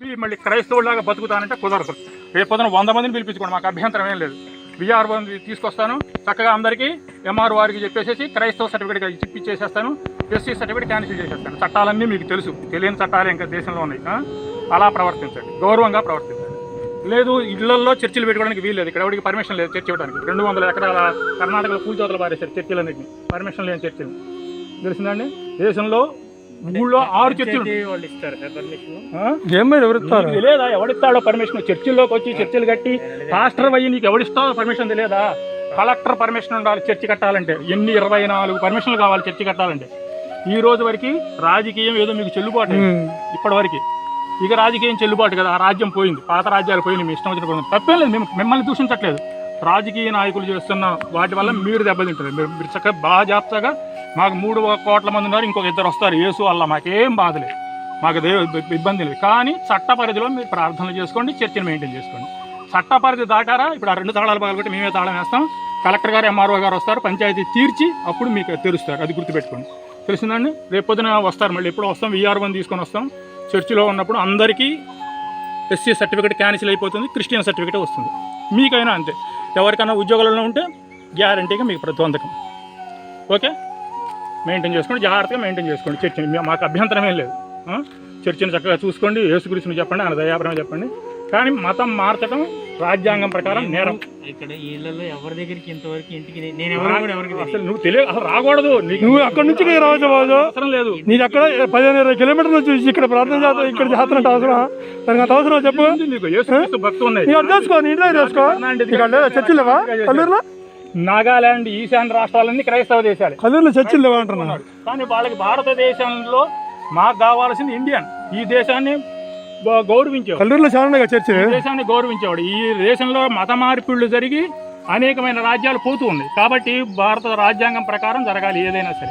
మళ్ళీ క్రైస్తవులాగా బతుకుతానంటే కుదరదు. రేపు పొద్దున వంద మందిని పిలిపించుకోండి మాకు అభ్యంతరం ఏం లేదు. విఆర్ తీసుకొస్తాను. చక్కగా అందరికీ ఎంఆర్ వారికి చెప్పేసి క్రైస్తవ సర్టిఫికేట్ ఇప్పించేసేస్తాను ఎస్సీ సర్టిఫికేట్ క్యాన్సిల్ చేసేస్తాను. చట్టాలన్నీ మీకు తెలుసు. తెలియని చట్టాలు ఇంకా దేశంలో ఉన్నాయి. అలా ప్రవర్తించండి. గౌరవంగా ప్రవర్తించండి. లేదు ఇళ్ళలో చర్చిలు పెట్టుకోవడానికి వీల్లేదు ఇక్కడ ఎవరికి పర్మిషన్ లేదు చర్చ ఇవ్వడానికి. రెండు వందల ఎకరాల కర్ణాటకలో కూల్చోతలు పారేశారు చర్చిలన్నింటినీ. పర్మిషన్ లేని చర్చిలు. తెలిసిందండి? దేశంలో ఊళ్ళో ఆరు చర్చిలు ఉన్నాయి. వాళ్ళు ఇస్తారు పర్మిషన్ ఆ? ఏమైనా ఎవరిస్తారు? నీకు తెలియదా ఎవడిస్తాడో పర్మిషన్ చర్చిల్లోకి వచ్చి చర్చిలు కట్టి పాస్టర్ అయ్యి నీకు ఎవడిస్తాడో పర్మిషన్ తెలియదా కలెక్టర్ పర్మిషన్ ఉండాలి చర్చి కట్టాలంటే. ఎన్ని ఇరవై నాలుగు పర్మిషన్లు కావాలి చర్చి కట్టాలంటే. ఈ రోజు వరకు రాజకీయం ఏదో మీకు చెల్లుబాటు. ఇప్పటి వరకు ఇక రాజకీయం చెల్లుబాటు కదా ఆ రాజ్యం పోయింది. పాత రాజ్యాలు పోయినాయి మీ ఇష్టం వచ్చిన పోయింది. తప్పేం లేదు మేము మిమ్మల్ని దూషించట్లేదు. రాజకీయ నాయకులు చేస్తున్న వాటి వల్ల మీరు దెబ్బతింటారు. మీరు మీరు చక్కగా బాగా జాగ్రత్తగా మాకు మూడు కోట్ల మంది ఉన్నారు ఇంకొక ఇద్దరు వస్తారు. యేసు వల్ల మాకేం బాధలేదు మాకు దేవ ఇబ్బంది లేదు. కానీ చట్ట పరిధిలో మీరు ప్రార్థనలు చేసుకోండి చర్చను మెయింటైన్ చేసుకోండి. చట్ట పరిధి దాటారా? ఇప్పుడు ఆ రెండు తాళాలు పగలగొట్టి మేమే తాళం వేస్తాం. కలెక్టర్ గారు ఎంఆర్ఓ గారు వస్తారు. పంచాయతీ తీర్చి అప్పుడు మీకు తెలుస్తారు అది గుర్తుపెట్టుకోండి. తెలిసిందండి? రేపు పొద్దున వస్తారు. మళ్ళీ ఎప్పుడు వస్తాం? విఆర్ వన్ తీసుకొని వస్తాం. చర్చిలో ఉన్నప్పుడు అందరికీ ఎస్సీ సర్టిఫికేట్ క్యాన్సిల్ అయిపోతుంది. క్రిస్టియన్ సర్టిఫికేట్ వస్తుంది. మీకైనా అంతే. ఎవరికైనా ఉద్యోగాలలో ఉంటే గ్యారంటీగా మీకు ప్రతిబంధకం. ఓకే? మెయింటైన్ చేసుకోండి జాగ్రత్తగా మెయింటైన్ చేసుకోండి. చర్చిని మాకు అభ్యంతరం ఏం లేదు? చర్చిని చక్కగా చూసుకోండి యేసు గురించి చెప్పండి ఆయన దయాపరమే చెప్పండి. కానీ మతం మార్చడం రాజ్యాంగం ప్రకారం నేరం. ఇక్కడ ఇళ్ళలో ఎవరి దగ్గరికి ఇంతవరకు ఇంటికి నేను అసలు తెలియదు. నువ్వు తెలియ అసలు రాకూడదు. నువ్వు అక్కడి నుంచి రావచ్చు బాబు? అవసరం లేదు. నీకు అక్కడ పదిహేను ఇరవై కిలోమీటర్ల నుంచి ఇక్కడ ప్రార్థన చేస్తా ఇక్కడ చేస్తున్న అవసరం దానికి అంత అవసరం చెప్పు? ఉంది నీకు? యేసుక్రీస్తు భక్తి ఉన్నాయి చేసుకో నీ ఇంట్లో చేసుకో ఇక్కడ లేదా చర్చిలు లేవా? కల్లూరులో నాగాలాండ్ ఈశాన్య రాష్ట్రాలన్నీ క్రైస్తవ దేశాలే. కల్లూరులో చర్చిలు లేవా అంటున్నా కానీ వాళ్ళకి భారతదేశంలో మాకు కావాల్సింది ఇండియన్. ఈ దేశాన్ని గౌరవించేవాడు. కల్లూరులో చాలా చర్చి దేశాన్ని గౌరవించేవాడు. ఈ దేశంలో మత మార్పిళ్ళు జరిగి అనేకమైన రాజ్యాలు పోతూ ఉన్నాయి. కాబట్టి భారత రాజ్యాంగం ప్రకారం జరగాలి ఏదైనా సరే?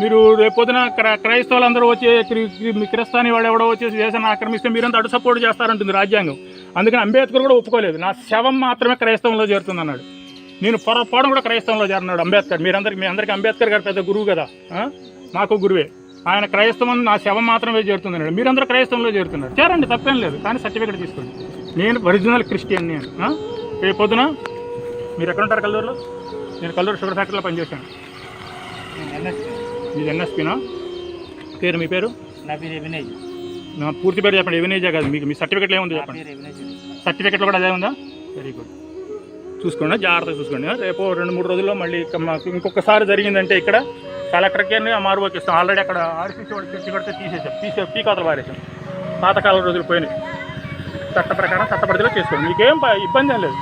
మీరు రేపొద్దున క్ర- క్రైస్తవులందరూ వచ్చి క్రి- క్రి- క్రిస్తాని వాడు ఎవడో వచ్చేసి దేశాన్ని ఆక్రమిస్తే మీరంతా అటు సపోర్ట్ చేస్తారంటుంది రాజ్యాంగం. అందుకని అంబేద్కర్ కూడా ఒప్పుకోలేదు. నా శవం మాత్రమే క్రైస్తవంలో చేరుతుంది అన్నాడు నేను పొరపాటు కూడా క్రైస్తవంలో చేరినాడు అంబేద్కర్. మీరందరికి మీ అందరికీ అంబేద్కర్ గారు పెద్ద గురువు కదా? మాకు గురువే. ఆయన క్రైస్తవం నా శవం మాత్రమే చేరుతుంది అన్నాడు మీరందరూ క్రైస్తవంలో చేరుతున్నారు. చేరండి తప్పేం లేదు. కానీ సర్టిఫికేట్ తీసుకోండి. నేను ఒరిజినల్ క్రిస్టియన్ నేను? రేపు పొద్దున మీరు ఎక్కడ ఉంటారు కల్లూరులో? నేను కల్లూరు షుగర్ ఫ్యాక్టరీలో పనిచేశాను. మీది ఎన్ఎస్పీనా? పేరు మీ పేరు? నా పేరు ఎవినేజ్. నా పూర్తి పేరు చెప్పండి. ఎవనేజా కాదు మీకు. మీ సర్టిఫికేట్లో ఏముంది చెప్పండి. సర్టిఫికేట్లో కూడా అదే ఉందా? వెరీ గుడ్ చూసుకోండి జాగ్రత్తగా చూసుకోండి. రేపు రెండు మూడు రోజుల్లో మళ్ళీ మాకు ఇంకొకసారి జరిగిందంటే ఇక్కడ కలెక్టర్కి మారువోకి ఇస్తాం ఆల్రెడీ అక్కడ ఆర్సీసీ వాడు చర్చి కొడితే తీసేసాం తీసే పీకాతలు పారేసాం పాతకాలం రోజులు పోయినాయి. చట్ట ప్రకారం చట్టపరిధిలో చేసుకోండి. మీకేం ఇబ్బంది ఏం లేదు.